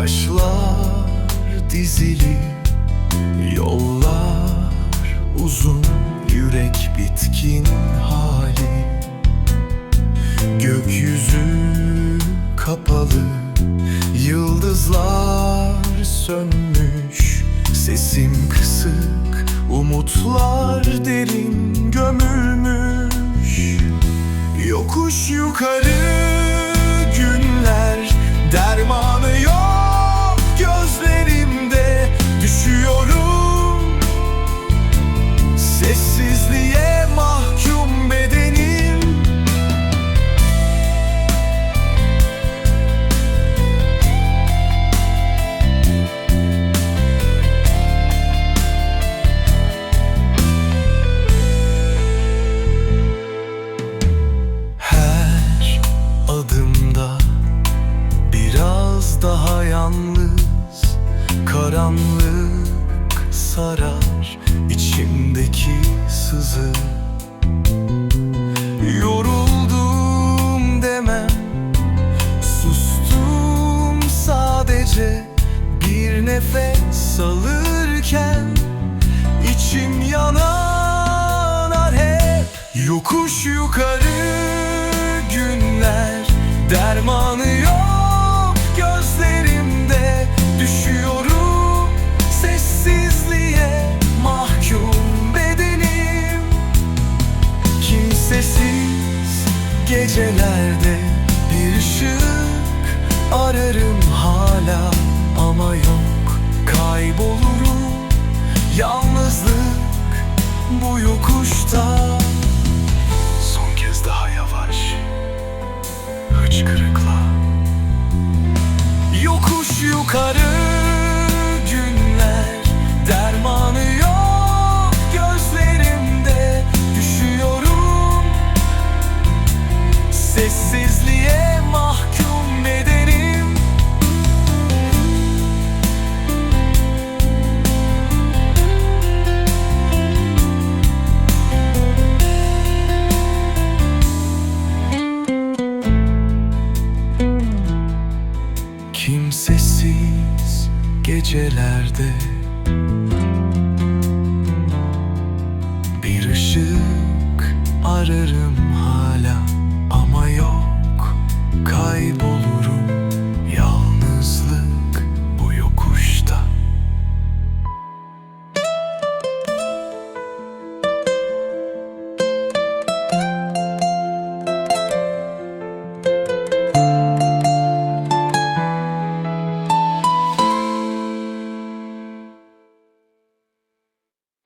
Taşlar dizili Yollar uzun Yürek bitkin hali. Gökyüzü kapalı Yıldızlar sönmüş Sesim kısık Umutlar derin gömülmüş. Yokuş yukarı günler Dermanı yok Karanlık sarar içimdeki sızı. Yoruldum demem Sustum sadece. Bir nefes alırken içim yanar hep. Yokuş yukarı günler Dermanı yok gecelerde bir ışık ararım hala ama yok. Kaybolurum. Yalnızlık bu yokuşta. Son kez daha yavaş. Hıçkırıkla. Yokuş yukarı gecelerde